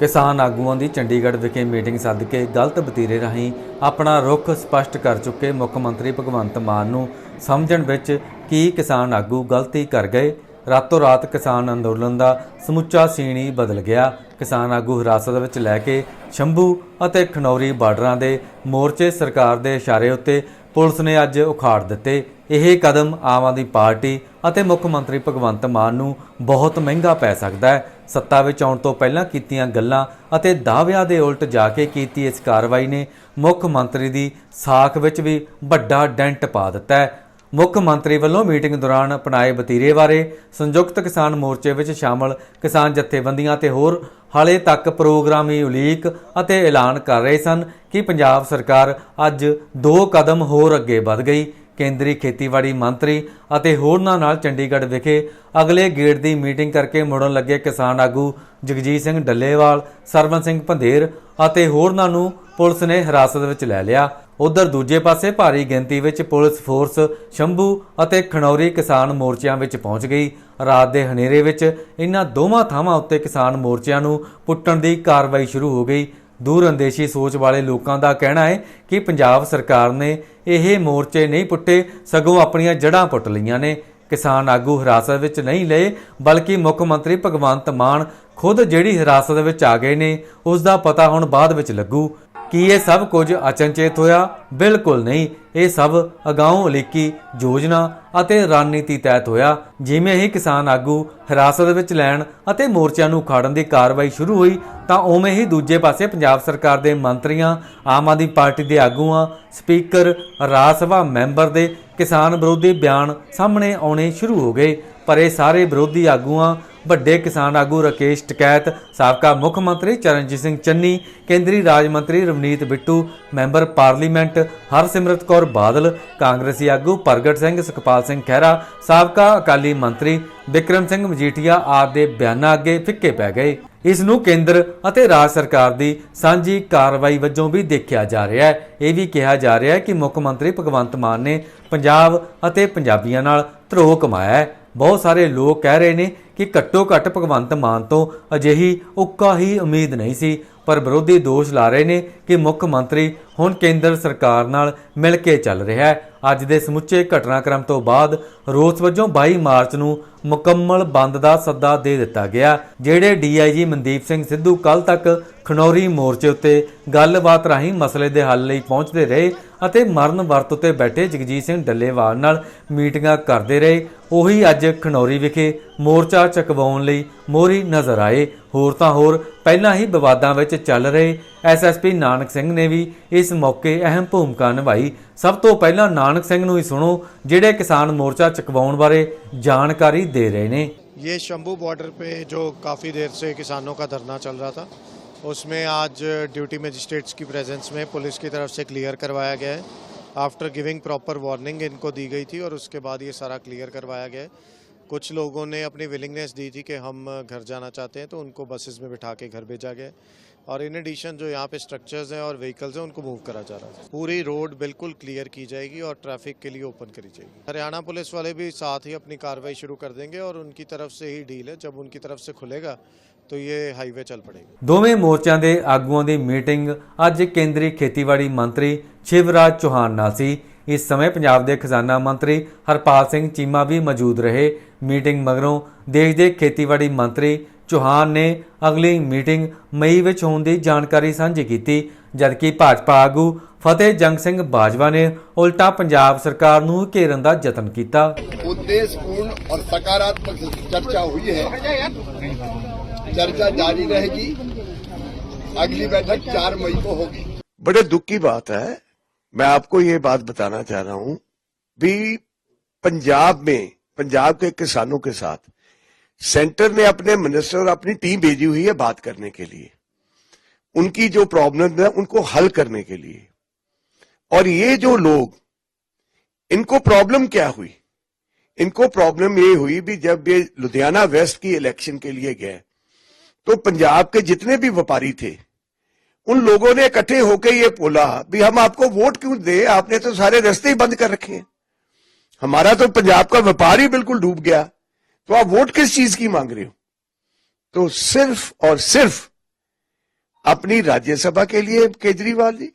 ਕਿਸਾਨ ਆਗੂਆਂ ਦੀ ਚੰਡੀਗੜ੍ਹ ਵਿਖੇ ਮੀਟਿੰਗ ਸੱਦ ਕੇ ਗਲਤ ਵਤੀਰੇ ਰਾਹੀਂ ਆਪਣਾ ਰੁਖ ਸਪਸ਼ਟ ਕਰ ਚੁੱਕੇ ਮੁੱਖ ਮੰਤਰੀ ਭਗਵੰਤ ਮਾਨ ਨੂੰ ਸਮਝਣ ਵਿੱਚ ਕੀ ਕਿਸਾਨ ਆਗੂ ਗਲਤੀ ਕਰ ਗਏ। ਰਾਤੋਂ ਰਾਤ ਕਿਸਾਨ ਅੰਦੋਲਨ ਦਾ ਸਮੁੱਚਾ ਸੀਣ ਹੀ ਬਦਲ ਗਿਆ। ਕਿਸਾਨ ਆਗੂ ਹਿਰਾਸਤ ਵਿੱਚ ਲੈ ਕੇ ਸ਼ੰਭੂ ਅਤੇ ਖਨੌਰੀ ਬਾਰਡਰਾਂ ਦੇ ਮੋਰਚੇ ਸਰਕਾਰ ਦੇ ਇਸ਼ਾਰੇ ਉੱਤੇ ਪੁਲਿਸ ਨੇ ਅੱਜ ਉਖਾੜ ਦਿੱਤੇ। ਇਹ ਕਦਮ ਆਮ ਆਦਮੀ ਪਾਰਟੀ ਅਤੇ ਮੁੱਖ ਮੰਤਰੀ ਭਗਵੰਤ ਮਾਨ ਨੂੰ ਬਹੁਤ ਮਹਿੰਗਾ ਪੈ ਸਕਦਾ ਹੈ। ਸੱਤਾ ਵਿੱਚ ਆਉਣ ਤੋਂ ਪਹਿਲਾਂ ਕੀਤੀਆਂ ਗੱਲਾਂ ਅਤੇ ਦਾਅਵਿਆਂ ਦੇ ਉਲਟ ਜਾ ਕੇ ਕੀਤੀ ਇਸ ਕਾਰਵਾਈ ਨੇ ਮੁੱਖ ਮੰਤਰੀ ਦੀ ਸਾਖ ਵਿੱਚ ਵੀ ਵੱਡਾ ਡੈਂਟ ਪਾ ਦਿੱਤਾ ਹੈ। ਮੁੱਖ ਮੰਤਰੀ ਵੱਲੋਂ ਮੀਟਿੰਗ ਦੌਰਾਨ ਅਪਣਾਏ ਵਤੀਰੇ ਬਾਰੇ ਸੰਯੁਕਤ ਕਿਸਾਨ ਮੋਰਚੇ ਵਿੱਚ ਸ਼ਾਮਲ ਕਿਸਾਨ ਜਥੇਬੰਦੀਆਂ ਤੇ ਹੋਰ ਹਾਲੇ ਤੱਕ ਪ੍ਰੋਗਰਾਮੀ ਉਲੀਕ ਅਤੇ ਐਲਾਨ ਕਰ ਰਹੇ ਸਨ ਕਿ ਪੰਜਾਬ ਸਰਕਾਰ ਅੱਜ ਦੋ ਕਦਮ ਹੋਰ ਅੱਗੇ ਵੱਧ ਗਈ। ਕੇਂਦਰੀ ਖੇਤੀਬਾੜੀ ਮੰਤਰੀ ਅਤੇ ਹੋਰਨਾਂ ਨਾਲ ਚੰਡੀਗੜ੍ਹ ਵਿਖੇ ਅਗਲੇ ਗੇੜ ਦੀ ਮੀਟਿੰਗ ਕਰਕੇ ਮੁੜਨ ਲੱਗੇ ਕਿਸਾਨ ਆਗੂ ਜਗਜੀਤ ਸਿੰਘ ਡੱਲੇਵਾਲ ਸਰਵਨ ਸਿੰਘ ਭੰਦੇਰ ਅਤੇ ਹੋਰਨਾਂ ਨੂੰ ਪੁਲਿਸ ਨੇ ਹਿਰਾਸਤ ਵਿੱਚ ਲੈ ਲਿਆ। ਉਧਰ ਦੂਜੇ ਪਾਸੇ ਭਾਰੀ ਗਿਣਤੀ ਵਿੱਚ ਪੁਲਿਸ ਫੋਰਸ, ਸ਼ੰਭੂ ਅਤੇ ਖਣੌਰੀ ਕਿਸਾਨ ਮੋਰਚਿਆਂ ਵਿੱਚ ਪਹੁੰਚ ਗਈ। ਰਾਤ ਦੇ ਹਨੇਰੇ ਵਿੱਚ ਇਹਨਾਂ ਦੋਵਾਂ ਥਾਵਾਂ ਉੱਤੇ ਕਿਸਾਨ ਮੋਰਚਿਆਂ ਨੂੰ ਪੁੱਟਣ ਦੀ ਕਾਰਵਾਈ ਸ਼ੁਰੂ ਹੋ ਗਈ। ਦੂਰ ਅੰਦੇਸ਼ੀ ਸੋਚ ਵਾਲੇ ਲੋਕਾਂ ਦਾ ਕਹਿਣਾ ਹੈ ਕਿ ਪੰਜਾਬ ਸਰਕਾਰ ਨੇ ਇਹ ਮੋਰਚੇ ਨਹੀਂ ਪੁੱਟੇ, ਸਗੋਂ ਆਪਣੀਆਂ ਜੜ੍ਹਾਂ ਪੁੱਟ ਲਈਆਂ ਨੇ। ਕਿਸਾਨ ਆਗੂ ਹਿਰਾਸਤ ਵਿੱਚ ਨਹੀਂ ਲਏ, ਬਲਕਿ ਮੁੱਖ ਮੰਤਰੀ ਭਗਵੰਤ ਮਾਨ ਖੁਦ ਜਿਹੜੀ ਹਿਰਾਸਤ ਵਿੱਚ ਆ ਗਏ ਨੇ ਉਸ ਦਾ ਪਤਾ ਹੁਣ ਬਾਅਦ ਵਿੱਚ ਲੱਗੂ। ਕੀ ਇਹ ਸਭ ਕੁਝ ਅਚਨਚੇਤ ਹੋਇਆ? ਬਿਲਕੁਲ ਨਹੀਂ। ਇਹ ਸਭ ਅਗਾਊਂ ਉਲੀਕੀ ਯੋਜਨਾ ਅਤੇ ਰਣਨੀਤੀ ਤਹਿਤ ਹੋਇਆ, ਜਿਵੇਂ ਹੀ ਕਿਸਾਨ ਆਗੂ ਹਿਰਾਸਤ ਵਿੱਚ ਲੈਣ ਅਤੇ ਮੋਰਚਿਆਂ ਨੂੰ ਉਖਾੜਨ ਦੀ ਕਾਰਵਾਈ ਸ਼ੁਰੂ ਹੋਈ, ਤਾਂ ਉਵੇਂ ਹੀ ਦੂਜੇ ਪਾਸੇ ਪੰਜਾਬ ਸਰਕਾਰ ਦੇ ਮੰਤਰੀਆਂ, ਆਮ ਆਦਮੀ ਪਾਰਟੀ ਦੇ ਆਗੂਆਂ, ਸਪੀਕਰ, ਰਾਜ ਸਭਾ ਮੈਂਬਰ ਦੇ ਕਿਸਾਨ ਵਿਰੋਧੀ ਬਿਆਨ ਸਾਹਮਣੇ ਆਉਣੇ ਸ਼ੁਰੂ ਹੋ ਗਏ। ਪਰ ਇਹ ਸਾਰੇ ਵਿਰੋਧੀ ਆਗੂਆਂ, ਵੱਡੇ ਕਿਸਾਨ ਆਗੂ ਰਕੇਸ਼ ਟਕੈਤ, ਸਾਬਕਾ ਮੁੱਖ ਮੰਤਰੀ ਚਰਨਜੀਤ ਸਿੰਘ ਚੰਨੀ, ਕੇਂਦਰੀ ਰਾਜ ਮੰਤਰੀ ਰਵਨੀਤ ਬਿੱਟੂ, ਮੈਂਬਰ ਪਾਰਲੀਮੈਂਟ ਹਰਸਿਮਰਤ ਕੌਰ ਬਾਦਲ, ਕਾਂਗਰਸੀ ਆਗੂ ਪ੍ਰਗਟ ਸਿੰਘ ਸੁਖਪਾਲ ਸਿੰਘ ਖਹਿਰਾ, ਸਾਬਕਾ ਅਕਾਲੀ ਮੰਤਰੀ ਵਿਕਰਮ ਸਿੰਘ ਮਜੀਠੀਆ ਆਦਿ ਦੇ ਬਿਆਨਾਂ ਅੱਗੇ ਫਿੱਕੇ ਪੈ ਗਏ। ਇਸ ਨੂੰ ਕੇਂਦਰ ਅਤੇ ਰਾਜ ਸਰਕਾਰ ਦੀ ਸਾਂਝੀ ਕਾਰਵਾਈ ਵਜੋਂ ਵੀ ਦੇਖਿਆ ਜਾ ਰਿਹਾ ਹੈ। ਇਹ ਵੀ ਕਿਹਾ ਜਾ ਰਿਹਾ ਹੈ ਕਿ ਮੁੱਖ ਮੰਤਰੀ ਭਗਵੰਤ ਮਾਨ ਨੇ ਪੰਜਾਬ ਅਤੇ ਪੰਜਾਬੀਆਂ ਨਾਲ ਧਰੋਹ ਕਮਾਇਆ ਹੈ। ਬਹੁਤ ਸਾਰੇ ਲੋਕ ਕਹਿ ਰਹੇ ਨੇ ਕਿ ਘੱਟੋ ਘੱਟ ਭਗਵੰਤ ਮਾਨ ਤੋਂ ਅਜਿਹੀ ਉੱਕਾ ਹੀ ਉਮੀਦ ਨਹੀਂ ਸੀ, ਪਰ ਵਿਰੋਧੀ ਦੋਸ਼ ਲਾ ਰਹੇ ਨੇ ਕਿ ਮੁੱਖ ਮੰਤਰੀ ਹੁਣ ਕੇਂਦਰ ਸਰਕਾਰ ਨਾਲ ਮਿਲ ਕੇ ਚੱਲ ਰਿਹਾ ਹੈ। ਅੱਜ ਦੇ ਸਮੁੱਚੇ ਘਟਨਾਕ੍ਰਮ ਤੋਂ ਬਾਅਦ ਰੋਸ ਵਜੋਂ 22 ਮਾਰਚ ਨੂੰ ਮੁਕੰਮਲ ਬੰਦ ਦਾ ਸੱਦਾ ਦੇ ਦਿੱਤਾ ਗਿਆ, ਜਿਹੜੇ ਡੀਆਈਜੀ ਮਨਦੀਪ ਸਿੰਘ ਸਿੱਧੂ ਕੱਲ ਤੱਕ ਖਨੌਰੀ ਮੋਰਚੇ ਉੱਤੇ ਗੱਲਬਾਤ ਰਾਹੀਂ ਮਸਲੇ ਦੇ ਹੱਲ ਲਈ ਪਹੁੰਚਦੇ ਰਹੇ ਅਤੇ ਮਰਨ ਵਰਤ ਉੱਤੇ ਬੈਠੇ ਜਗਜੀਤ ਸਿੰਘ ਡੱਲੇਵਾਲ ਨਾਲ ਮੀਟਿੰਗਾਂ ਕਰਦੇ ਰਹੇ, ਉਹੀ ਅੱਜ ਖਨੌਰੀ ਵਿਖੇ ਮੋਰਚਾ ਚਕਵਾਉਣ ਲਈ ਮੋਹਰੀ ਨਜ਼ਰ ਆਏ। ਹੋਰ ਤਾਂ ਹੋਰ, ਪਹਿਲਾਂ ਹੀ ਵਿਵਾਦਾਂ ਵਿੱਚ ਚੱਲ ਰਹੇ ਐਸਐਸਪੀ ਨਾਨਕ ਸਿੰਘ ਨੇ ਵੀ ਇਸ ਮੌਕੇ ਅਹਿਮ ਭੂਮਿਕਾ ਨਿਭਾਈ। ਸਭ ਤੋਂ ਪਹਿਲਾਂ ਨਾਨਕ ਸਿੰਘ ਨੂੰ ਹੀ ਸੁਣੋ, ਜਿਹੜੇ ਕਿਸਾਨ ਮੋਰਚਾ ਚਕਵਾਉਣ ਬਾਰੇ ਜਾਣਕਾਰੀ दे रहे ने ये शंभू बॉर्डर पे जो काफ़ी देर से किसानों का धरना चल रहा था, उसमें आज ड्यूटी मजिस्ट्रेट्स की प्रेजेंस में पुलिस की तरफ़ से क्लियर करवाया गया है। आफ्टर गिविंग प्रॉपर वार्निंग इनको दी गई थी और उसके बाद ये सारा क्लियर करवाया गया है। कुछ लोगों ने अपनी विलिंगनेस दी थी कि हम घर जाना चाहते हैं तो उनको बसेस में बिठा के घर भेजा गया और इन एडिशन जो यहाँ पे स्ट्रक्चर्स हैं और व्हीकल्स हैं उनको मूव करा जा रहा है पूरी रोड बिल्कुल क्लियर की जाएगी और ट्रैफिक के लिए ओपन करी जाएगी हरियाणा पुलिस वाले भी साथ ही अपनी कार्रवाई शुरू कर देंगे और उनकी तरफ से ही डील है जब उनकी तरफ से खुलेगा तो ये हाईवे चल पड़ेगा ਦੋਵੇਂ ਮੋਰਚਿਆਂ ਦੇ ਆਗੂਆਂ ਦੀ ਮੀਟਿੰਗ ਅੱਜ ਕੇਂਦਰੀ ਖੇਤੀਬਾੜੀ ਮੰਤਰੀ ਸ਼ਿਵਰਾਜ ਚੌਹਾਨ ਨਾਲ ਸੀ ਇਸ ਸਮੇਂ ਪੰਜਾਬ ਦੇ ਖਜ਼ਾਨਾ ਮੰਤਰੀ ਹਰਪਾਲ ਸਿੰਘ ਚੀਮਾ ਵੀ ਮੌਜੂਦ ਰਹੇ ਮੀਟਿੰਗ ਮਗਰੋਂ ਦੇਸ਼ ਦੇ ਖੇਤੀਬਾੜੀ ਮੰਤਰੀ ਚੌਹਾਨ ਨੇ ਅਗਲੀ ਮੀਟਿੰਗ ਮਈ ਵਿੱਚ ਹੋਣ ਦੀ ਜਾਣਕਾਰੀ ਸਾਂਝੀ ਕੀਤੀ ਜਦਕਿ ਭਾਜਪਾ ਆਗੂ ਫਤਿਹ ਜੰਗ ਸਿੰਘ ਬਾਜਵਾ ਨੇ ਉਲਟਾ ਪੰਜਾਬ ਸਰਕਾਰ ਨੂੰ ਘੇਰਨ ਦਾ ਯਤਨ ਕੀਤਾ उद्देश्यपूर्ण और सकारात्मक चर्चा हुई है चर्चा जारी रहेगी अगली बैठक चार मई को होगी बड़े दुख की बात है मैं आपको ये बात बताना चाह रहा हूं भी पंजाब में पंजाब के किसानों के साथ सेंटर ने अपने मिनिस्टर और अपनी टीम भेजी हुई है बात करने के लिए। उनकी जो प्रॉब्लम है, उनको हल करने के लिए। और ये जो लोग, इनको प्रॉब्लम क्या हुई? इनको प्रॉब्लम ये हुई भी जब ये लुधियाना वेस्ट की इलेक्शन के लिए गए तो पंजाब के जितने भी व्यापारी थे, उन लोगों ने इकट्ठे होकर ये बोला, भी हम आपको वोट क्यों दे? आपने तो सारे रास्ते ही बंद कर रखे हैं। हमारा तो पंजाब का व्यापार ही बिल्कुल डूब गया। तो आप वोट किस चीज़ की मांग रहे हो? तो सिर्फ़ और सिर्फ़ अपनी राज्यसभा के लिए केजरीवाल जी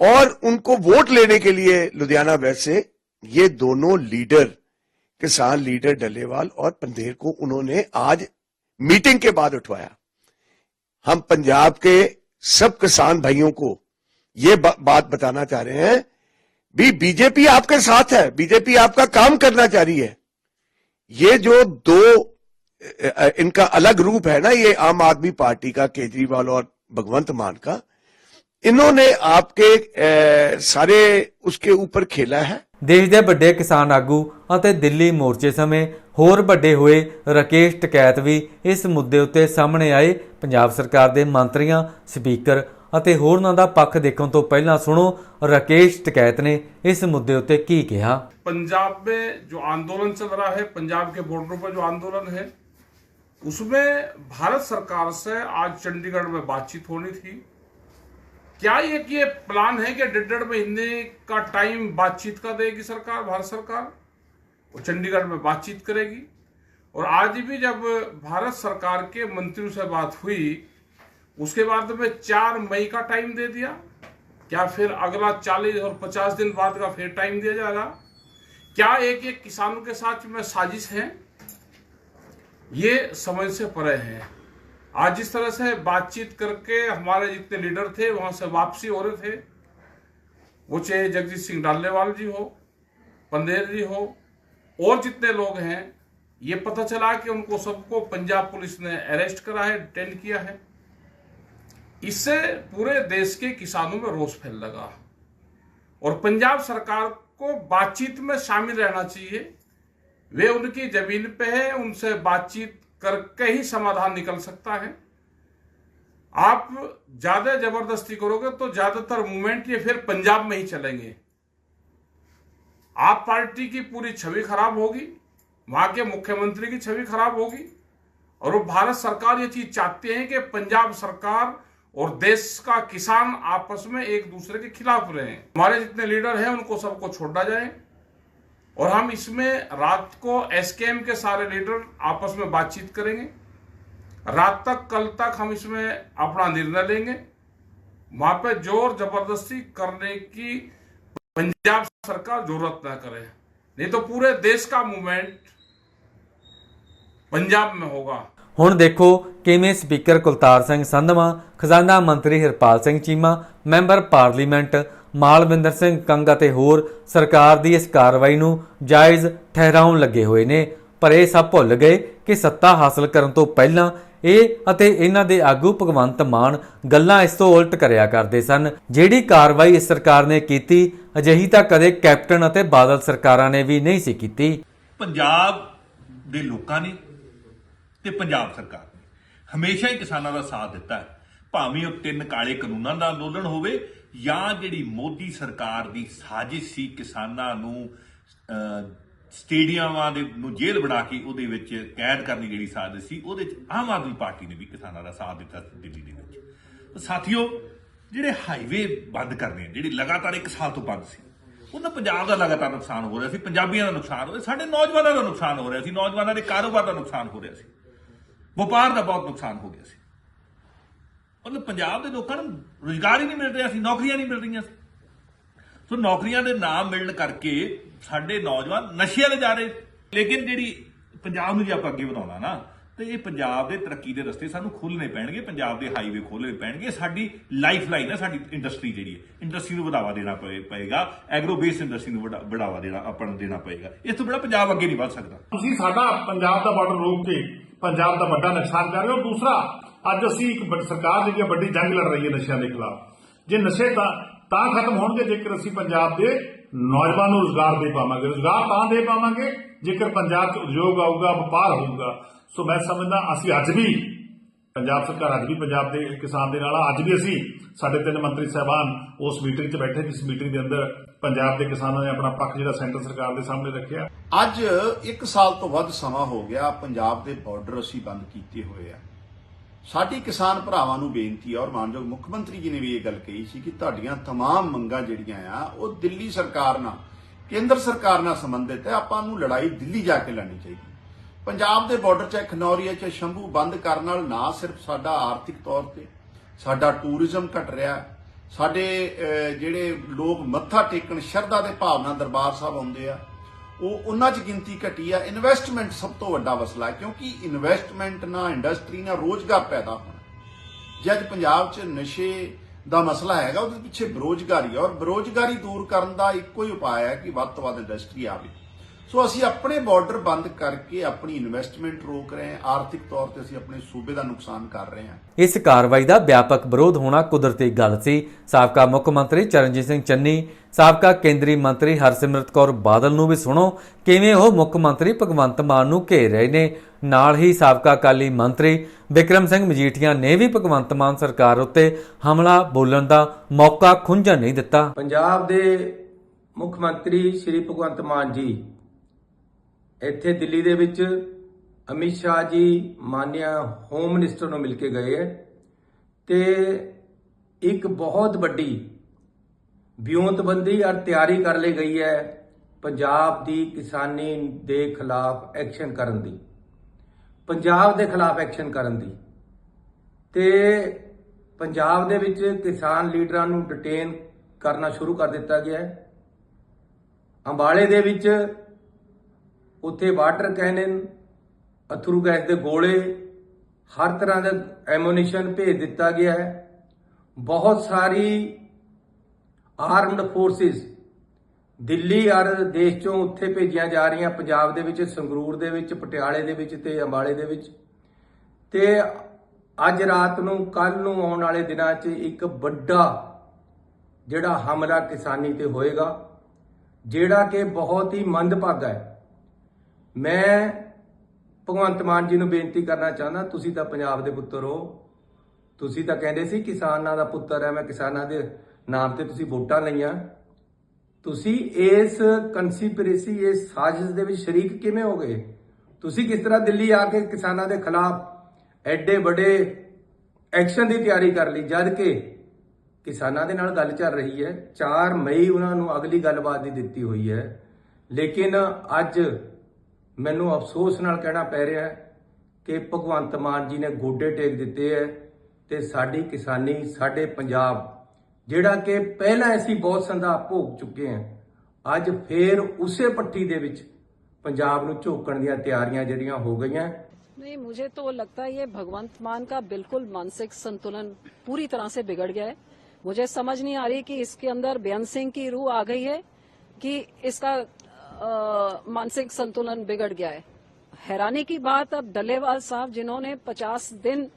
और उनको वोट लेने के लिए लुधियाना वेस्ट से ये दोनों लीडर किसान लीडर डलेवाल और पंधेर को उन्होंने आज मीटिंग के बाद उठवाया। हम पंजाब के सब किसान भाइयों को ये बा, बात बताना चाह रहे हैं भी बीजेपी आपके साथ है बीजेपी आपका काम करना चाह रही है। ये जो दो अ, अ, इनका अलग रूप है ना ये आम आदमी पार्टी का केजरीवाल और भगवंत मान का इन्होंने आपके अ, सारे उसके ऊपर खेला है ਦੇਸ਼ ਦੇ ਵੱਡੇ ਕਿਸਾਨ ਆਗੂ ਅਤੇ ਦਿੱਲੀ ਮੋਰਚੇ ਸਮੇਂ ਹੋਰ ਵੱਡੇ ਹੋਏ ਰਕੇਸ਼ ਟਕੈਤ ਵੀ ਇਸ ਮੁੱਦੇ ਉੱਤੇ ਸਾਹਮਣੇ ਆਏ ਪੰਜਾਬ ਸਰਕਾਰ ਦੇ ਮੰਤਰੀਆਂ ਸਪੀਕਰ ਅਤੇ ਹੋਰਨਾਂ ਦਾ ਪੱਖ ਦੇਖਣ ਤੋਂ ਪਹਿਲਾਂ ਸੁਣੋ ਰਕੇਸ਼ ਟਕੈਤ ਨੇ ਇਸ ਮੁੱਦੇ ਉੱਤੇ ਕੀ ਕਿਹਾ पंजाब में जो आंदोलन चल रहा है पंजाब के बॉर्डर पर जो आंदोलन है उसमें भारत सरकार से आज चंडीगढ़ में बातचीत होनी थी क्या ये कि ये प्लान है कि डेढ़ डेढ़ महीने का टाइम बातचीत का देगी सरकार भारत सरकार वो चंडीगढ़ में बातचीत करेगी और आज भी जब भारत सरकार के मंत्रियों से बात हुई उसके बाद में चार मई का टाइम दे दिया। क्या फिर अगला चालीस और पचास दिन बाद का फिर टाइम दिया जाएगा? क्या एक एक किसानों के साथ में साजिश है? ये समझ से परे है। आज जिस तरह से बातचीत करके हमारे जितने लीडर थे, वहाँ से वापसी हो रहे थे। वो चाहे जगजीत सिंह डालेवाल जी हो पंदेर जी हो, और जितने लोग हैं, ये पता चला कि उनको सबको पंजाब पुलिस ने अरेस्ट करा है डिटेन किया है। इससे पूरे देश के किसानों में रोष फैल लगा। और पंजाब सरकार को बातचीत में शामिल रहना चाहिए। वे उनकी ज़मीन पे है, उनसे बातचीत करके ही समाधान निकल सकता है। आप ज़्यादा ज़बरदस्ती करोगे तो ज़्यादातर मूवमेंट ये फिर पंजाब में ही चलेंगे। आप पार्टी की पूरी छवि खराब होगी, वहाँ के मुख्यमंत्री की छवि खराब होगी, और वो भारत सरकार ये चीज़ चाहते हैं कि पंजाब सरकार और देश का किसान आपस में एक दूसरे के खिलाफ रहे। हमारे जितने लीडर हैं, उनको सबको छोड़ा जाए। और हम इसमें रात को एसकेएम के सारे लीडर आपस में बातचीत करेंगे। रात तक, कल तक हम इसमें अपना निर्णय लेंगे। वहाँ पे ज़ोर ज़बरदस्ती करने की पंजाब सरकार ज़रूरत न करे। नहीं तो पूरे देश का मूवमेंट पंजाब में होगा। ਹੁਣ ਦੇਖੋ ਕਿਵੇਂ ਸਪੀਕਰ ਕੁਲਤਾਰ ਸਿੰਘ ਸੰਧਵਾ, ਖਜ਼ਾਨਾ ਮੰਤਰੀ ਹਰਪਾਲ ਸਿੰਘ ਚੀਮਾ, ਮੈਂਬਰ ਪਾਰਲੀਮੈਂਟ, ਮਾਲਵਿੰਦਰ ਸਿੰਘ ਕੰਗ ਅਤੇ ਹੋਰ ਸਰਕਾਰ ਦੀ ਇਸ ਕਾਰਵਾਈ ਨੂੰ ਜਾਇਜ਼ ਠਹਿਰਾਉਣ ਲੱਗੇ ਹੋਏ ਨੇ। ਪਰ ਇਹ ਸਭ ਭੁੱਲ ਗਏ ਕਿ ਸੱਤਾ ਹਾਸਲ ਕਰਨ ਤੋਂ ਪਹਿਲਾਂ ਇਹ ਅਤੇ ਇਹਨਾਂ ਦੇ ਆਗੂ ਭਗਵੰਤ ਮਾਨ ਗੱਲਾਂ ਇਸ ਤੋਂ ਉਲਟ ਕਰਿਆ ਕਰਦੇ ਸਨ। ਜਿਹੜੀ ਕਾਰਵਾਈ ਇਸ ਸਰਕਾਰ ਨੇ ਕੀਤੀ, ਅਜਿਹੀ ਤਾਂ ਕਦੇ ਕੈਪਟਨ ਅਤੇ ਬਾਦਲ ਸਰਕਾਰਾਂ ਨੇ ਵੀ ਨਹੀਂ ਸੀ ਕੀਤੀ। ਪੰਜਾਬ ਦੇ ਲੋਕਾਂ ਨੇ ਤੇ ਪੰਜਾਬ ਸਰਕਾਰ ਨੇ ਹਮੇਸ਼ਾ ਹੀ ਕਿਸਾਨਾਂ ਦਾ ਸਾਥ ਦਿੱਤਾ ਹੈ। ਭਾਵੇਂ ਉਹ ਤਿੰਨ ਕਾਲੇ ਕਾਨੂੰਨਾਂ ਦਾ ਅੰਦੋਲਨ ਹੋਵੇ ਜਾਂ ਜਿਹੜੀ ਮੋਦੀ ਸਰਕਾਰ ਦੀ ਸਾਜ਼ਿਸ਼ ਸੀ ਕਿਸਾਨਾਂ ਨੂੰ ਸਟੇਡੀਅਮਾਂ ਦੇ ਨੂੰ ਜੇਲ੍ਹ ਬਣਾ ਕੇ ਉਹਦੇ ਵਿੱਚ ਕੈਦ ਕਰਨ ਦੀ ਜਿਹੜੀ ਸਾਜ਼ਿਸ਼ ਸੀ, ਉਹਦੇ ਵਿੱਚ ਆਮ ਆਦਮੀ ਪਾਰਟੀ ਨੇ ਵੀ ਕਿਸਾਨਾਂ ਦਾ ਸਾਥ ਦਿੱਤਾ ਦਿੱਲੀ ਦੇ ਵਿੱਚ। ਤਾਂ ਸਾਥੀਓ, ਜਿਹੜੇ ਹਾਈਵੇ ਬੰਦ ਕਰਨੇ ਜਿਹੜੇ ਲਗਾਤਾਰ ਇੱਕ ਸਾਲ ਤੋਂ ਬੰਦ ਸੀ, ਉਹਨਾਂ ਪੰਜਾਬ ਦਾ ਲਗਾਤਾਰ ਨੁਕਸਾਨ ਹੋ ਰਿਹਾ ਸੀ, ਪੰਜਾਬੀਆਂ ਦਾ ਨੁਕਸਾਨ ਹੋ ਰਿਹਾ ਸਾਡੇ ਨੌਜਵਾਨਾਂ ਦਾ ਨੁਕਸਾਨ ਹੋ ਰਿਹਾ ਸੀ, ਨੌਜਵਾਨਾਂ ਦੇ ਕਾਰੋਬਾਰ ਦਾ ਨੁਕਸਾਨ ਹੋ ਰਿਹਾ ਸੀ। ਵਪਾਰ ਦਾ ਬਹੁਤ ਨੁਕਸਾਨ ਹੋ ਗਿਆ ਸੀ। ਮਤਲਬ ਪੰਜਾਬ ਦੇ ਲੋਕਾਂ ਨੂੰ ਰੁਜ਼ਗਾਰ ਹੀ ਨਹੀਂ ਮਿਲ ਰਿਹਾ ਸੀ, ਨੌਕਰੀਆਂ ਨਹੀਂ ਮਿਲ ਰਹੀਆਂ ਸੀ। ਸੋ ਨੌਕਰੀਆਂ ਦੇ ਨਾ ਮਿਲਣ ਕਰਕੇ ਸਾਡੇ ਨੌਜਵਾਨ ਨਸ਼ਿਆਂ 'ਤੇ ਜਾ ਰਹੇ ਲੇਕਿਨ ਜਿਹੜੀ ਪੰਜਾਬ ਨੂੰ ਜੇ ਆਪਾਂ ਅੱਗੇ ਵਧਾਉਣਾ ਨਾ ਤੇ ਇਹ ਪੰਜਾਬ ਦੇ ਤਰੱਕੀ ਦੇ ਰਸਤੇ ਸਾਨੂੰ ਖੋਲਣੇ ਪੈਣਗੇ, ਪੰਜਾਬ ਦੇ ਹਾਈਵੇ ਖੋਲਣੇ ਪੈਣਗੇ ਸਾਡੀ ਲਾਈਫ ਲਾਈਨ ਹੈ, ਸਾਡੀ ਇੰਡਸਟਰੀ ਜਿਹੜੀ ਹੈ। ਇੰਡਸਟਰੀ ਨੂੰ ਵਧਾਵਾ ਦੇਣਾ ਪਏ- ਪਏਗਾ ਐਗਰੋ ਬੇਸ ਇੰਡਸਟਰੀ ਨੂੰ ਵਧਾਵਾ ਦੇਣਾ ਆਪਣ ਦੇਣਾ ਪਏਗਾ। ਇਸ ਤੋਂ ਬੜਾ ਪੰਜਾਬ ਅੱਗੇ ਨਹੀਂ ਵੱਧ ਸਕਦਾ। ਤੁਸੀਂ ਸਾਡਾ ਪੰਜਾਬ ਦਾ ਬਾਰਡਰ ਰੋਕ ਕੇ ਪੰਜਾਬ ਦਾ ਵੱਡਾ ਨੁਕਸਾਨ ਕਰ ਰਹੇ ਹੋ। ਦੂਸਰਾ, ਅੱਜ ਅਸੀਂ ਇੱਕ ਸਰਕਾਰ ਜਿਹੜੀ ਹੈ, ਵੱਡੀ ਜੰਗ ਲੜ ਰਹੀ ਹੈ ਨਸ਼ਿਆਂ ਦੇ ਖਿਲਾਫ। ਜੇ ਨਸ਼ੇ ਤਾਂ ਤਾਂ ਖਤਮ ਹੋਣਗੇ, ਜੇਕਰ ਅਸੀਂ ਪੰਜਾਬ ਦੇ ਨੌਜਵਾਨ ਨੂੰ ਰੋਜ਼ਗਾਰ ਦੇ ਪਾਵਾਂਗੇ। ਰੋਜ਼ਗਾਰ ਤਾਂ ਦੇ ਪਾਵਾਂਗੇ, ਜੇਕਰ ਪੰਜਾਬ 'ਚ ਉਦਯੋਗ ਆਊਗਾ, ਵਪਾਰ ਹੋਊਗਾ। ਸੋ ਮੈਂ ਸਮਝਦਾ, ਅਸੀਂ ਅੱਜ ਵੀ ਪੰਜਾਬ ਸਰਕਾਰ, ਅੱਜ ਵੀ ਪੰਜਾਬ ਦੇ ਕਿਸਾਨ ਦੇ ਨਾਲ ਅੱਜ ਵੀ ਅਸੀਂ ਸਾਡੇ ਤਿੰਨ ਮੰਤਰੀ ਸਾਹਿਬਾਨ ਉਸ ਮੀਟਿੰਗ 'ਚ ਬੈਠੇ, ਜਿਸ ਮੀਟਿੰਗ ਦੇ ਅੰਦਰ ਪੰਜਾਬ ਦੇ ਕਿਸਾਨਾਂ ਨੇ ਆਪਣਾ ਪੱਖ ਜਿਹੜਾ ਸੈਂਟਰ ਸਰਕਾਰ ਦੇ ਸਾਹਮਣੇ ਰੱਖਿਆ। ਅੱਜ 1 ਸਾਲ ਤੋਂ ਵੱਧ ਸਮਾਂ ਹੋ ਗਿਆ, ਪੰਜਾਬ ਦੇ ਬਾਰਡਰ ਅਸੀਂ ਬੰਦ ਕੀਤੇ ਹੋਏ ਆ। ਸਾਡੀ ਕਿਸਾਨ ਭਰਾਵਾਂ ਨੂੰ ਬੇਨਤੀ ਹੈ ਔਰ ਮਾਨਯੋਗ ਮੁੱਖ ਮੰਤਰੀ ਜੀ ਨੇ ਵੀ ਇਹ ਗੱਲ ਕਹੀ ਸੀ ਕਿ ਤੁਹਾਡੀਆਂ तमाम ਮੰਗਾਂ ਜਿਹੜੀਆਂ ਆ ਉਹ ਦਿੱਲੀ ਸਰਕਾਰ ਨਾਲ ਕੇਂਦਰ ਸਰਕਾਰ ਨਾਲ ਸੰਬੰਧਿਤ ਹੈ ਆਪਾਂ ਨੂੰ ਲੜਾਈ ਦਿੱਲੀ ਜਾ ਕੇ ਲੜਨੀ ਚਾਹੀਦੀ ਪੰਜਾਬ ਦੇ ਬਾਰਡਰ 'ਚ ਖਨੌਰੀਆ 'ਚ ਸ਼ੰਭੂ ਬੰਦ ਕਰਨ ਨਾਲ ਨਾ ਸਿਰਫ ਸਾਡਾ ਆਰਥਿਕ ਤੌਰ ਤੇ ਸਾਡਾ ਟੂਰਿਜ਼ਮ ਘਟ ਰਿਹਾ ਸਾਡੇ ਅਹ, ਜਿਹੜੇ ਲੋਕ ਮੱਥਾ ਟੇਕਣ ਸ਼ਰਧਾ ਦੇ ਭਾਵਨਾ ਦਰਬਾਰ ਸਾਹਿਬ ਆਉਂਦੇ ਆ ਉਹ ਉਹਨਾਂ 'ਚ ਗਿਣਤੀ ਘਟੀ ਆ। ਇਨਵੈਸਟਮੈਂਟ ਸਭ ਤੋਂ ਵੱਡਾ ਮਸਲਾ ਹੈ, ਕਿਉਂਕਿ ਇਨਵੈਸਟਮੈਂਟ ਨਾਲ ਇੰਡਸਟਰੀ ਨਾਲ ਰੋਜ਼ਗਾਰ ਪੈਦਾ ਹੋਣਾ। ਜੇ ਅੱਜ ਪੰਜਾਬ 'ਚ ਨਸ਼ੇ ਦਾ ਮਸਲਾ ਹੈਗਾ, ਉਹਦੇ ਪਿੱਛੇ ਬੇਰੋਜ਼ਗਾਰੀ ਹੈ ਔਰ ਬੇਰੋਜ਼ਗਾਰੀ ਦੂਰ ਕਰਨ ਦਾ ਇੱਕੋ ਹੀ ਉਪਾਅ ਹੈ ਕਿ ਵੱਧ ਤੋਂ ਵੱਧ ਇੰਡਸਟਰੀ ਆਵੇ। ਸੋ ਅਸੀਂ ਆਪਣੇ ਬਾਰਡਰ ਬੰਦ ਕਰਕੇ ਆਪਣੀ ਇਨਵੈਸਟਮੈਂਟ ਰੋਕ ਰਹੇ ਹਾਂ। ਆਰਥਿਕ ਤੌਰ ਤੇ ਅਸੀਂ ਆਪਣੇ ਸੂਬੇ ਦਾ ਨੁਕਸਾਨ ਕਰ ਰਹੇ ਹਾਂ। ਇਸ ਕਾਰਵਾਈ ਦਾ ਵਿਆਪਕ ਵਿਰੋਧ ਹੋਣਾ ਕੁਦਰਤੀ ਗੱਲ ਸੀ। ਸਾਬਕਾ ਮੁੱਖ ਮੰਤਰੀ ਚਰਨਜੀਤ ਸਿੰਘ ਚੰਨੀ ਸਾਬਕਾ ਕੇਂਦਰੀ ਮੰਤਰੀ ਹਰਸਿਮਰਤ ਕੌਰ ਬਾਦਲ ਨੂੰ ਵੀ ਸੁਣੋ। ਕਿਵੇਂ ਉਹ ਮੁੱਖ ਮੰਤਰੀ ਭਗਵੰਤ ਮਾਨ ਨੂੰ ਘੇਰ ਰਹੇ ਨੇ? ਨਾਲ ਹੀ ਸਾਬਕਾ ਅਕਾਲੀ ਮੰਤਰੀ ਵਿਕਰਮ ਸਿੰਘ ਮਜੀਠੀਆ ਨੇ ਵੀ ਭਗਵੰਤ ਮਾਨ ਸਰਕਾਰ ਉੱਤੇ ਹਮਲਾ ਬੋਲਣ ਦਾ ਮੌਕਾ ਖੁੰਝਣ ਨਹੀਂ ਦਿੱਤਾ। ਪੰਜਾਬ ਦੇ ਮੁੱਖ ਮੰਤਰੀ ਸ਼੍ਰੀ ਭਗਵੰਤ ਮਾਨ ਜੀ ਇੱਥੇ ਦਿੱਲੀ ਦੇ ਵਿੱਚ ਅਮਿਤ ਸ਼ਾਹ ਜੀ ਮਾਨਿਆ ਹੋਮ ਮਿਨਿਸਟਰ ਨੂੰ ਮਿਲ ਕੇ ਗਏ ਹੈ ਤੇ ਇੱਕ ਬਹੁਤ ਵੱਡੀ ਵਿਉਂਤਬੰਦੀ ਔਰ ਤਿਆਰੀ ਕਰ ਲਈ ਗਈ ਹੈ ਪੰਜਾਬ ਦੀ ਕਿਸਾਨੀ ਦੇ ਖਿਲਾਫ ਐਕਸ਼ਨ ਕਰਨ ਦੀ, ਪੰਜਾਬ ਦੇ ਖਿਲਾਫ ਐਕਸ਼ਨ ਕਰਨ ਦੀ। ਤੇ ਪੰਜਾਬ ਦੇ ਵਿੱਚ ਕਿਸਾਨ ਲੀਡਰਾਂ ਨੂੰ ਡਿਟੇਨ ਕਰਨਾ ਸ਼ੁਰੂ ਕਰ ਦਿੱਤਾ ਗਿਆ ਹੈ। ਅੰਬਾਲੇ ਦੇ ਵਿੱਚ ਉੱਥੇ ਵਾਟਰ ਕੈਨਨ, ਅਥਰੂ ਗੈਸ ਦੇ ਗੋਲੇ, ਹਰ ਤਰ੍ਹਾਂ ਦਾ ਐਮੂਨੀਸ਼ਨ ਭੇਜ ਦਿੱਤਾ ਗਿਆ ਹੈ। ਬਹੁਤ ਸਾਰੀ ਆਰਮਡ ਫੋਰਸਿਸ ਦਿੱਲੀ ਔਰ ਦੇਸ਼ ਚੋਂ ਉੱਥੇ ਭੇਜੀਆਂ ਜਾ ਰਹੀਆਂ, ਪੰਜਾਬ ਦੇ ਵਿੱਚ, ਸੰਗਰੂਰ ਦੇ ਵਿੱਚ, ਪਟਿਆਲੇ ਦੇ ਵਿੱਚ ਤੇ ਅੰਬਾਲੇ ਦੇ ਵਿੱਚ। ਤੇ ਅੱਜ ਰਾਤ ਨੂੰ ਕੱਲ ਨੂੰ ਆਉਣ ਵਾਲੇ ਦਿਨਾਂ 'ਚ ਇੱਕ ਵੱਡਾ ਜਿਹੜਾ ਹਮਲਾ ਕਿਸਾਨੀ ਤੇ ਹੋਏਗਾ, ਜਿਹੜਾ ਕਿ ਬਹੁਤ ਹੀ ਮੰਦਭਾਗਾ ਹੈ। ਮੈਂ ਭਗਵੰਤ ਮਾਨ ਜੀ ਨੂੰ ਬੇਨਤੀ ਕਰਨਾ ਚਾਹੁੰਦਾ, ਤੁਸੀਂ ਤਾਂ ਪੰਜਾਬ ਦੇ ਪੁੱਤਰ ਹੋ। ਤੁਸੀਂ ਤਾਂ ਕਹਿੰਦੇ ਸੀ ਕਿਸਾਨਾਂ ਦਾ ਪੁੱਤਰ ਹੈ, ਮੈਂ ਕਿਸਾਨਾਂ ਦੇ ਨਾਮ ਤੇ ਤੁਸੀਂ ਵੋਟਾਂ ਲਈਆਂ। ਤੁਸੀਂ ਇਸ ਕਨਸਪੀਰੇਸੀ ਇਸ ਸਾਜ਼ਿਸ਼ ਦੇ ਵਿੱਚ ਸ਼ਰੀਕ ਕਿਵੇਂ ਹੋ ਗਏ? ਤੁਸੀਂ ਕਿਸ ਤਰ੍ਹਾਂ ਦਿੱਲੀ ਆ ਕੇ ਕਿਸਾਨਾਂ ਦੇ ਖਿਲਾਫ ਐਡੇ ਵੱਡੇ ਐਕਸ਼ਨ ਦੀ ਤਿਆਰੀ ਕਰ ਲਈ, ਜਦ ਕਿ ਕਿਸਾਨਾਂ ਦੇ ਨਾਲ ਗੱਲ ਚੱਲ ਰਹੀ ਹੈ। 4 ਮਈ ਉਹਨਾਂ ਨੂੰ ਅਗਲੀ ਗੱਲਬਾਤ ਦੀ ਦਿੱਤੀ ਹੋਈ ਹੈ। ਲੇਕਿਨ ਅੱਜ ਮੈਨੂੰ ਅਫਸੋਸ ਨਾਲ ਕਹਿਣਾ ਪੈ ਰਿਹਾ ਹੈ ਕਿ ਭਗਵੰਤ ਮਾਨ ਜੀ ਨੇ ਗੋਡੇ ਟੇਕ ਦਿੱਤੇ ਹੈ ਤੇ ਸਾਡੀ ਕਿਸਾਨੀ ਸਾਡੇ ਪੰਜਾਬ ਜਿਹੜਾ ਕਿ ਪਹਿਲਾਂ ਅਸੀਂ ਬਹੁਤ ਸੰਦਾਪ ਭੋਗ ਚੁੱਕੇ ਹਾਂ ਅੱਜ ਫੇਰ ਉਸੇ ਪੱਟੀ ਦੇ ਵਿੱਚ ਪੰਜਾਬ ਨੂੰ ਝੋਕਣ ਦੀਆਂ ਤਿਆਰੀਆਂ ਜਿਹੜੀਆਂ ਹੋ ਗਈਆਂ नहीं मुझे तो लगता है ये भगवंत मान का बिल्कुल मानसिक संतुलन पूरी तरह से बिगड़ गया है मुझे समझ नहीं आ रही कि इसके अंदर बेअंत सिंह की रूह आ गई है कि इसका अ, मानसिक संतुलन बिगड़ गया है। हैरानी की बात अब डलेवाल साहब जिन्होंने 50 दिन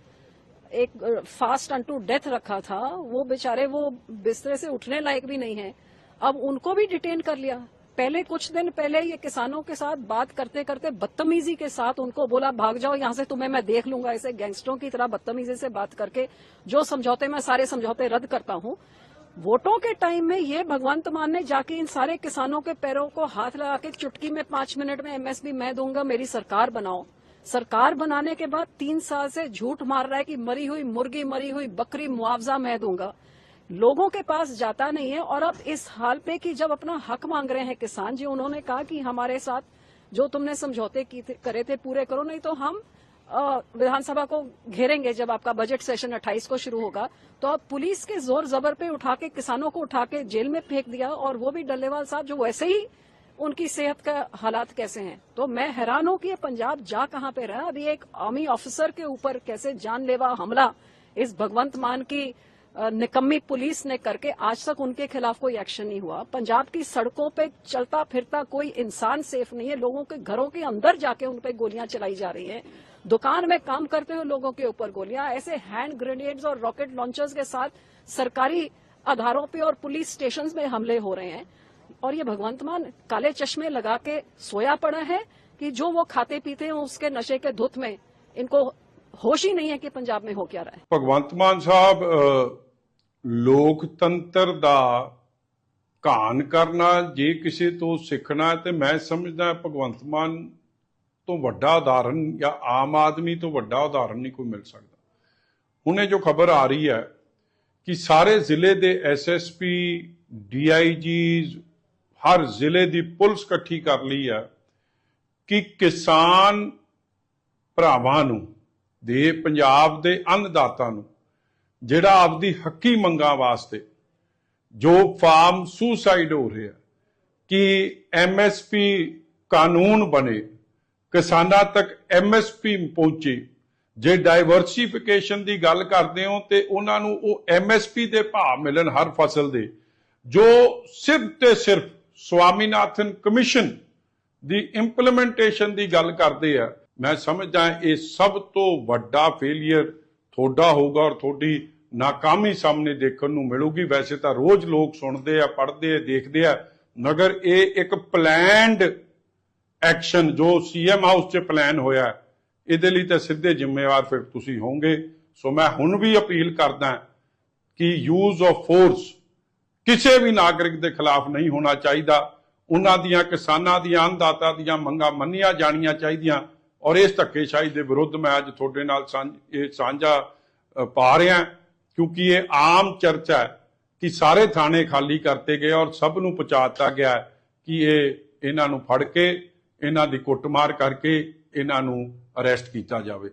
एक फास्ट अन टू डेथ रखा था, वो बेचारे वो बिस्तरे से उठने लायक भी नहीं है। अब उनको भी डिटेन कर लिया। पहले कुछ दिन पहले ये किसानों के साथ बात करते करते बदतमीजी के साथ उनको बोला, भाग जाओ, यहाँ से तुम्हें मैं देख लूँगा। ऐसे गैंगस्टरों की तरह बदतमीजी से बात करके, जो समझौते मैं सारे समझौते रद्द करता हूँ। वोटों के टाइम में ये भगवंत मान ने जाके इन सारे किसानों के पैरों को हाथ लगा के चुटकी में पाँच मिनट में एमएसपी मैं दूँगा, मेरी सरकार बनाओ। सरकार बनाने के बाद तीन साल से झूठ मार रहा है कि मरी हुई मुर्गी, मरी हुई बकरी मुआवजा मैं दूँगा। लोगों के पास जाता नहीं है और अब इस हाल पे कि जब अपना हक मांग रहे हैं किसान जी, उन्होंने कहा कि हमारे साथ जो तुमने समझौते करे थे, पूरे करो, नहीं तो हम विधानसभा को घेरेंगे जब आपका बजट सेशन 28 को शुरू होगा तो अब पुलिस के ज़ोर जबर पे उठा के, किसानों को उठा के जेल में फेंक दिया और वो भी डल्लेवाल साहब जो वैसे ही उनकी सेहत का हालात कैसे हैं? तो मैं हैरान हूँ कि ये पंजाब जा कहाँ पे रहा अभी एक आर्मी ऑफिसर के ऊपर कैसे जानलेवा हमला? इस भगवंत मान की निकम्मी पुलिस ने करके आज तक उनके खिलाफ कोई एक्शन नहीं हुआ। पंजाब की सड़कों पे चलता फिरता कोई इंसान सेफ़ नहीं है। लोगों के घरों के अंदर जाके उन पे गोलियाँ चलाई जा रही हैं। दुकान में काम करते हुए लोगों के ऊपर गोलियां ऐसे हैंड ग्रेनेड्स और रॉकेट लॉन्चर्स के साथ सरकारी आधारों पे और पुलिस स्टेशन में हमले हो रहे हैं और ये भगवंत मान काले चश्मे लगा के सोया पड़ा है कि जो वो खाते पीते हैं उसके नशे के धुत में इनको होश ही नहीं है कि पंजाब में हो क्या रहा है ਭਗਵੰਤ ਮਾਨ ਸਾਹਿਬ ਅ, ਲੋਕਤੰਤਰ ਦਾ ਘਾਣ ਕਰਨਾ ਜੇ ਕਿਸੇ ਤੋਂ ਸਿੱਖਣਾ ਹੈ ਤੇ ਮੈਂ ਸਮਝਦਾ ਭਗਵੰਤ ਮਾਨ ਤੋਂ ਵੱਡਾ ਉਦਾਹਰਨ ਜਾਂ ਆਮ ਆਦਮੀ ਤੋਂ ਵੱਡਾ ਉਦਾਹਰਨ ਨਹੀਂ ਕੋਈ ਮਿਲ ਸਕਦਾ। ਹੁਣ ਇਹ ਜੋ ਖਬਰ ਆ ਰਹੀ ਹੈ ਕਿ ਸਾਰੇ ਜ਼ਿਲ੍ਹੇ ਦੇ ਐਸਐਸਪੀ ਡੀਆਈਜੀਜ਼ ਹਰ ਜ਼ਿਲ੍ਹੇ ਦੀ ਪੁਲਿਸ ਇਕੱਠੀ ਕਰ ਲਈ ਹੈ ਕਿ ਕਿਸਾਨ ਭਰਾਵਾਂ ਨੂੰ, ਦੇ ਪੰਜਾਬ ਦੇ ਅੰਨਦਾਤਾ ਨੂੰ, ਜਿਹੜਾ ਆਪਦੀ ਹੱਕੀ ਮੰਗਾਂ ਵਾਸਤੇ ਜੋ ਫਾਰਮ ਸੁਸਾਈਡ ਹੋ ਰਿਹਾ, ਕਿ ਐਮਐਸਪੀ ਕਾਨੂੰਨ ਬਣੇ ਕਿਸਾਨਾਂ ਤੱਕ ਐਮਐਸਪੀ ਪਹੁੰਚੇ। ਜੇ ਡਾਈਵਰਸਿਫਿਕੇਸ਼ਨ ਦੀ ਗੱਲ ਕਰਦੇ ਹੋ ਤੇ ਉਹਨਾਂ ਨੂੰ ਉਹ ਐਮਐਸਪੀ ਦੇ ਭਾਅ ਮਿਲਣ ਹਰ ਫਸਲ ਦੇ, ਜੋ ਸਿਰਫ ਤੇ ਸਿਰਫ ਸਵਾਮੀਨਾਥਨ ਕਮਿਸ਼ਨ ਦੀ ਇੰਪਲੀਮੈਂਟੇਸ਼ਨ ਦੀ ਗੱਲ ਕਰਦੇ ਆ, ਮੈਂ ਸਮਝਦਾ ਇਹ ਸਭ ਤੋਂ ਵੱਡਾ ਫੇਲਿਅਰ ਤੁਹਾਡਾ ਹੋਊਗਾ ਔਰ ਤੁਹਾਡੀ ਨਾਕਾਮੀ ਸਾਹਮਣੇ ਦੇਖਣ ਨੂੰ ਮਿਲੂਗੀ। ਵੈਸੇ ਤਾਂ ਰੋਜ਼ ਲੋਕ ਸੁਣਦੇ ਆ, ਪੜ੍ਹਦੇ ਆ, ਦੇਖਦੇ ਆ, ਮਗਰ ਇਹ ਇੱਕ ਪਲੈਨਡ ਐਕਸ਼ਨ ਜੋ ਸੀਐਮ ਹਾਊਸ 'ਚ ਪਲਾਨ ਹੋਇਆ, ਇਹਦੇ ਲਈ ਤਾਂ ਸਿੱਧੇ ਜ਼ਿੰਮੇਵਾਰ ਫਿਰ ਤੁਸੀਂ ਹੋਵੋਗੇ। ਸੋ ਮੈਂ ਹੁਣ ਵੀ ਅਪੀਲ ਕਰਦਾ ਕਿ ਯੂਜ਼ ਆਫ ਫੋਰਸ ਕਿਸੇ ਵੀ ਨਾਗਰਿਕ ਦੇ ਖਿਲਾਫ ਨਹੀਂ ਹੋਣਾ ਚਾਹੀਦਾ। ਉਹਨਾਂ ਦੀਆਂ ਕਿਸਾਨਾਂ ਦੀਆਂ, ਅੰਨਦਾਤਾ ਦੀਆਂ ਮੰਗਾਂ ਮੰਨੀਆਂ ਜਾਣੀਆਂ ਚਾਹੀਦੀਆਂ। ਔਰ ਇਸ ਧੱਕੇਸ਼ਾਹੀ ਦੇ ਵਿਰੁੱਧ ਮੈਂ ਅੱਜ ਤੁਹਾਡੇ ਨਾਲ ਸਾਂਝ, ਇਹ ਸਾਂਝਾ ਪਾ ਰਿਹਾ ਕਿਉਂਕਿ ਇਹ ਆਮ ਚਰਚਾ ਹੈ ਕਿ ਸਾਰੇ ਥਾਣੇ ਖਾਲੀ ਕਰਤੇ ਗਏ ਔਰ ਸਭ ਨੂੰ ਪਹੁੰਚਾਤਾ ਗਿਆ ਕਿ ਇਹ ਇਹਨਾਂ ਨੂੰ ਫੜ ਕੇ ਇਹਨਾਂ ਦੀ ਕੁੱਟਮਾਰ ਕਰਕੇ ਇਹਨਾਂ ਨੂੰ ਅਰੈਸਟ ਕੀਤਾ ਜਾਵੇ।